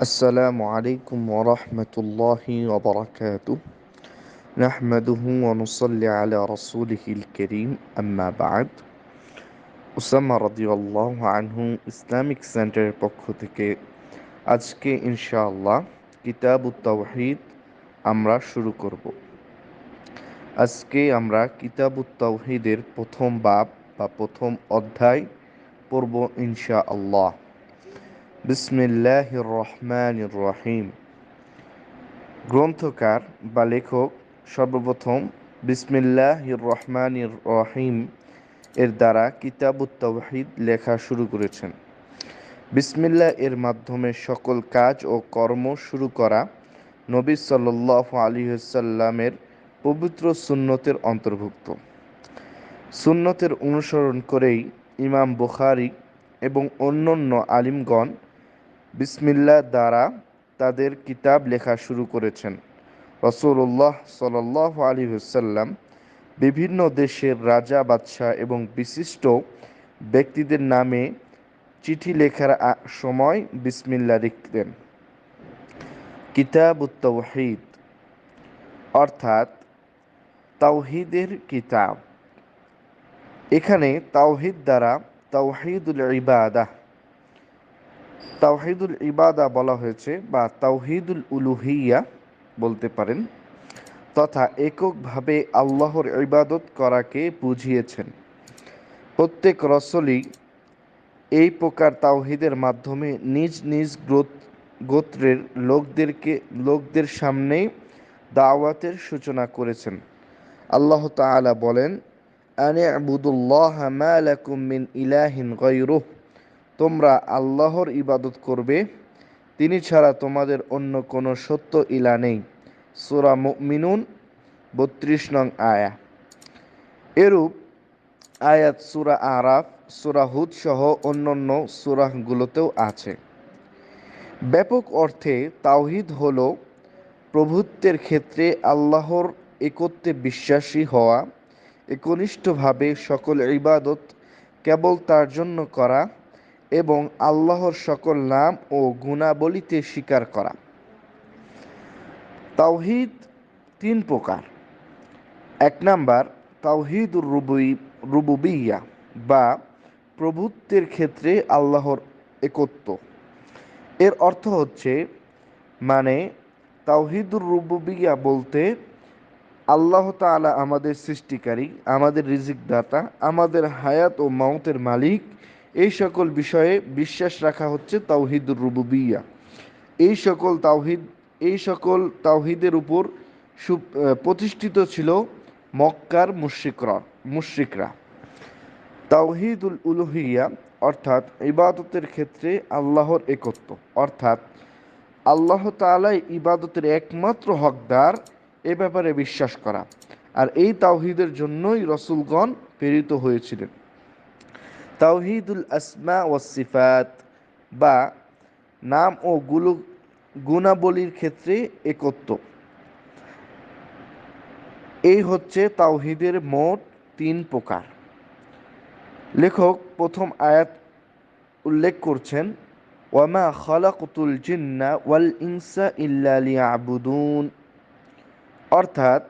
السلام عليكم ورحمة الله وبركاته نحمده ونصلي على رسوله الكريم أما بعد Osama রাদিয়াল্লাহু আনহু Islamic সেন্টারের পক্ষ থেকে আজকে ইনশাআল্লাহ কিতাব তাওহীদ আমরা শুরু করব আজকে আমরা কিতাব তাওহীদের প্রথম বাব বা প্রথম অধ্যায় পড়ব ইনশাআল্লাহ বিসমিল্লাহ রহমান রহিম গ্রন্থকার বা লেখক সর্বপ্রথম বিসমিল্লাহ রহমান রহিম এর দ্বারা কিতাবুত তৌহিদ লেখা শুরু করেছেন। বিসমিল্লাহ এর মাধ্যমে সকল কাজ ও কর্ম শুরু করা নবী সাল্লাহ আলী সাল্লামের পবিত্র সুন্নতের অন্তর্ভুক্ত। সুন্নতের অনুসরণ করেই ইমাম বুখারি এবং অন্যান্য আলিমগণ বিসমিল্লা দ্বারা তাদের কিতাব লেখা শুরু করেছেন। রসুল্লাহ সাল আলী হুসাল্লাম বিভিন্ন দেশের রাজা, বাদশাহ এবং বিশিষ্ট ব্যক্তিদের নামে চিঠি লেখার সময় বিসমিল্লা লিখতেন। কিতাব তৌহিদ অর্থাৎ তাওহিদের কিতাব। এখানে তাওহিদ দ্বারা তাওহিদুল ইবাদা তাওহিদুল ইবাদা বলা হয়েছে বা তাওহিদুল উলুহিয়া বলতে পারেন, তথা এককভাবে আল্লাহর ইবাদত করাকে বুঝিয়েছেন। প্রত্যেক রসলই এই প্রকার তাওহিদের মাধ্যমে নিজ নিজ গোত্রের লোকদেরকে, লোকদের সামনে দাওয়াতের সূচনা করেছেন। আল্লাহ তাআলা বলেন আনে আবুদুল্লাহ মালাকুম মিন ইলাহিন গৈরুহ তোমরা আল্লাহর ইবাদত করবে, তিনি ছাড়া তোমাদের অন্য কোনো সত্য ইলা নেই। সুরা মিনুন বত্রিশ নং আয়া। এরূপ আয়াত সুরা আরাফ, সুরা হুদ সহ অন্যান্য সুরাহগুলোতেও আছে। ব্যাপক অর্থে তাওহিদ হল প্রভুত্বের ক্ষেত্রে আল্লাহর একত্রে বিশ্বাসী হওয়া, একনিষ্ঠভাবে সকল ইবাদত কেবল তার জন্য করা এবং আল্লাহর সকল নাম ও গুণাবলিতে স্বীকার করা। তাওহিদ তিন প্রকার। এক নাম্বার, তাওহিদুর রুবুই, রুবুবিয়া বা প্রভুত্বের ক্ষেত্রে আল্লাহর একত্ব। এর অর্থ হচ্ছে মানে তাওহিদুর রুবুবিয়া বলতে, আল্লাহ তালা আমাদের সৃষ্টিকারী, আমাদের রিজিক দাতা আমাদের হায়াত ও মাউতের মালিক এই সকল বিষয়ে বিশ্বাস রাখা হচ্ছে তাওহিদুর রুবুবিয়া। এই সকল তাওহিদ, এই সকল তাওহিদের উপর প্রতিষ্ঠিত ছিল মক্কার মুশ্রিকরা মুশ্রিকরা। তাওহিদুল উলুহিয়া, অর্থাৎ ইবাদতের ক্ষেত্রে আল্লাহর একত্ব, অর্থাৎ আল্লাহ তালাই ইবাদতের একমাত্র হকদার এ ব্যাপারে বিশ্বাস করা। আর এই তাওহিদের জন্যই রসুলগণ প্রেরিত হয়েছিলেন। তাওহিদুল আসমা ও সিফাত বা নাম ও গুলো, গুণাবলীর ক্ষেত্রে একত্ব। এই হচ্ছে তাওহিদের মোট তিন প্রকার। লেখক প্রথম আয়াত উল্লেখ করছেন, ওয়ামা খলাকুতুল জিন্না ওয়াল ইনসা ইল্লা লিয়াবুদুন। অর্থাৎ,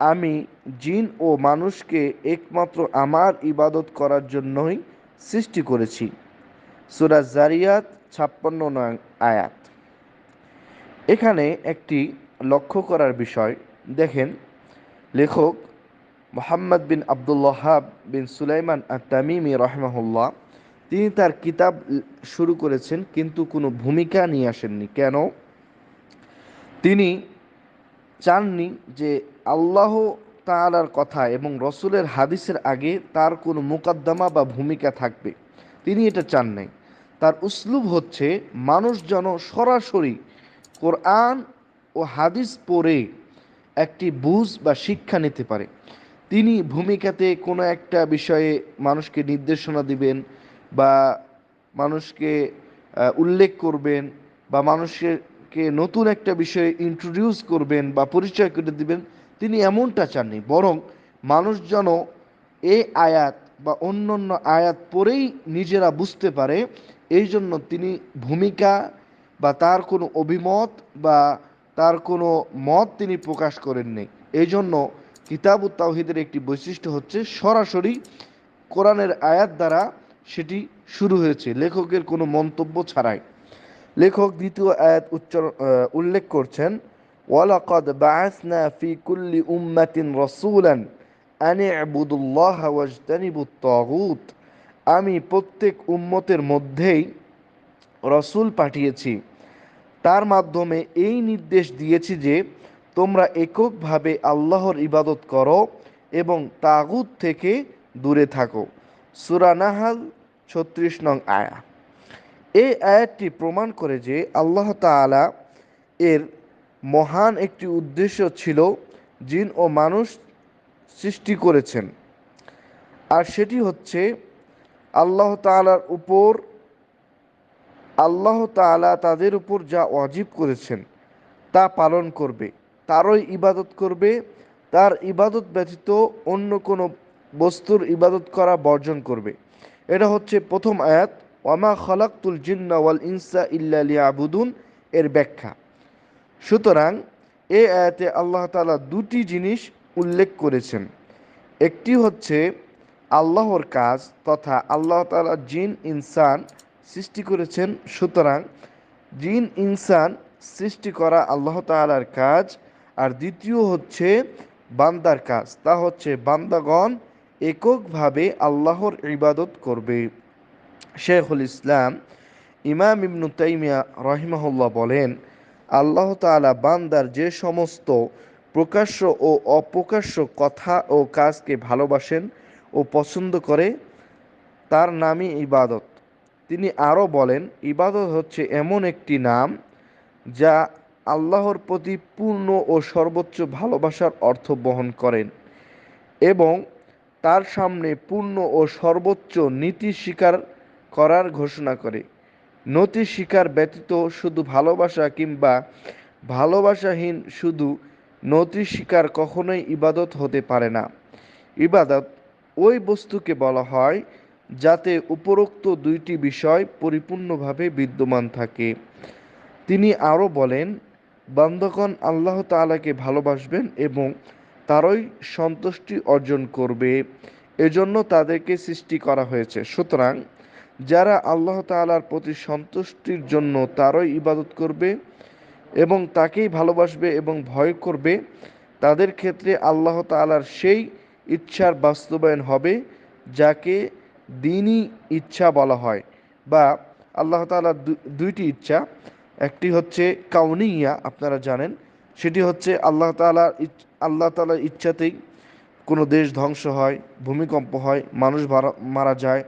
আমি জিন ও মানুষকে একমাত্র আমার ইবাদত করার জন্যই সৃষ্টি করেছি। সুরা জারিয়াত ছাপ্পান্ন নয় আয়াত। এখানে একটি লক্ষ্য করার বিষয়। দেখেন, লেখক মোহাম্মদ বিন আবদুল্লাহাব বিন সুলাইমান আর তামিমি রহমাহুল্লাহ, তিনি তার কিতাব শুরু করেছেন কিন্তু কোনো ভূমিকা নিয়ে আসেননি। কেন? তিনি চাননি যে আল্লাহ তালার কথা এবং রসুলের হাদিসের আগে তার কোনো মোকদ্দমা বা ভূমিকা থাকবে, তিনি এটা চান নাই। তার উসলুব হচ্ছে, মানুষ যেন সরাসরি কোরআন ও হাদিস পড়ে একটি বুঝ বা শিক্ষা নিতে পারে। তিনি ভূমিকাতে কোনো একটা বিষয়ে মানুষকে নির্দেশনা দিবেন বা মানুষকে উল্লেখ করবেন বা মানুষকে নতুন একটা বিষয়ে ইন্ট্রোডিউস করবেন বা পরিচয় করে দিবেন তিনি এমনটা চাননি, বরং মানুষ যেন এই আয়াত বা অন্য অন্য আয়াত পরেই নিজেরা বুঝতে পারে, এই জন্য তিনি ভূমিকা বা তার কোনো অভিমত বা তার কোনো মত তিনি প্রকাশ করেননি। এই জন্য কিতাব তাওহিদের একটি বৈশিষ্ট্য হচ্ছে, সরাসরি কোরআনের আয়াত দ্বারা সেটি শুরু হয়েছে, লেখকের কোনো মন্তব্য ছাড়াই। লেখক দ্বিতীয় আয়াত উচ্চারণ উল্লেখ করছেন ওয়ালাকাদ বাআসনা ফি কুল্লি উম্মাতিন রাসূলান আন ইবুদুল্লাহ ওয়াজতানিবুত তাগুত আমি প্রত্যেক উম্মতের মধ্যেই রসুল পাঠিয়েছি। তার মাধ্যমে এই নির্দেশ দিয়েছি যে, তোমরা এককভাবে আল্লাহর ইবাদত করো এবং তাগুত থেকে দূরে থাকো। সুরানাহাল ছত্রিশ নং আয়া। এই আয়াতটি প্রমাণ করে যে, আল্লাহ তালা এর মহান একটি উদ্দেশ্য ছিল জিন ও মানুষ সৃষ্টি করেছেন। আর সেটি হচ্ছে আল্লাহ তালার উপর, আল্লাহ তালা তাদের উপর যা অজীব করেছেন তা পালন করবে, তারই ইবাদত করবে, তার ইবাদত ব্যতীত অন্য কোনো বস্তুর ইবাদত করা বর্জন করবে। এটা হচ্ছে প্রথম আয়াত ওয়ামা খলাকুল জিন্না ওয়াল ইনসা ইল্লা লিয়াবুদুন এর ব্যাখ্যা। সুতরাং এ আয়াতে আল্লাহ তালা দুটি জিনিস উল্লেখ করেছেন। একটি হচ্ছে আল্লাহর কাজ তথা আল্লাহ তালা জিন, ইনসান সৃষ্টি করেছেন। সুতরাং জিন, ইনসান সৃষ্টি করা আল্লাহ তালার কাজ। আর দ্বিতীয় হচ্ছে বান্দার কাজ। তা হচ্ছে বান্দাগণ এককভাবে আল্লাহর ইবাদত করবে। শেখুল ইসলাম ইমাম ইবনু তাইমিয়া রহিমাহুল্লাহ বলেন আল্লাহ তালা বান্দার যে সমস্ত প্রকাশ্য ও অপ্রকাশ্য কথা ও কাজকে ভালোবাসেন ও পছন্দ করে, তার নামই ইবাদত। তিনি আরও বলেন, ইবাদত হচ্ছে এমন একটি নাম যা আল্লাহর প্রতি পূর্ণ ও সর্বোচ্চ ভালোবাসার অর্থ বহন করেন এবং তার সামনে পূর্ণ ও সর্বোচ্চ নীতি স্বীকার করার ঘোষণা করে। নতি শিকার ব্যতীত শুধু ভালোবাসা কিংবা ভালোবাসাহীন শুধু নতি শিকার কখনোই ইবাদত হতে পারে না। ইবাদত ওই বস্তুকে বলা হয় যাতে উপরোক্ত দুইটি বিষয় পরিপূর্ণভাবে বিদ্যমান থাকে। তিনি আরও বলেন বান্ধকন আল্লাহ তালাকে ভালোবাসবেন এবং তারই সন্তুষ্টি অর্জন করবে। এজন্য তাদেরকে সৃষ্টি করা হয়েছে। সুতরাং যারা আল্লাহ তালার প্রতি সন্তুষ্টির জন্য তারই ইবাদত করবে এবং তাকেই ভালোবাসবে এবং ভয় করবে, তাদের ক্ষেত্রে আল্লাহ তালার সেই ইচ্ছার বাস্তবায়ন হবে যাকে দিনই ইচ্ছা বলা হয় বা আল্লাহ তালার দুইটি ইচ্ছা। একটি হচ্ছে কাউনিয়া, আপনারা জানেন। সেটি হচ্ছে আল্লাহ তালার আল্লাহ তালার ইচ্ছাতেই কোনো দেশ ধ্বংস হয়, ভূমিকম্প হয়, মানুষ মারা যায়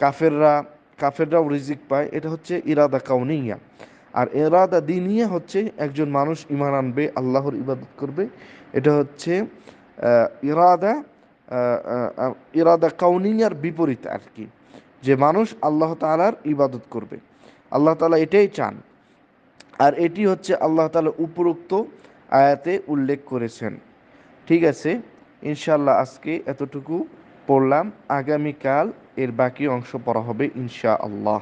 কাফেররা, কাফেররাও রিজিক পায়। এটা হচ্ছে ইরাদা কাউনিয়া। আর ইরাদা দিনিয়া হচ্ছে একজন মানুষ ইমান আনবে, আল্লাহর ইবাদত করবে। এটা হচ্ছে ইরাদা ইরাদা কাউনিয়ার বিপরীত আর কি। যে মানুষ আল্লাহ তালার ইবাদত করবে। আল্লাহ তালা এটাই চান। আর এটি হচ্ছে আল্লাহ তালা উপরোক্ত আয়াতে উল্লেখ করেছেন। ঠিক আছে? ইনশাল্লাহ আজকে এতটুকু পড়লাম। আগামীকাল এর বাকি অংশ পড়া হবে ইনশা আল্লাহ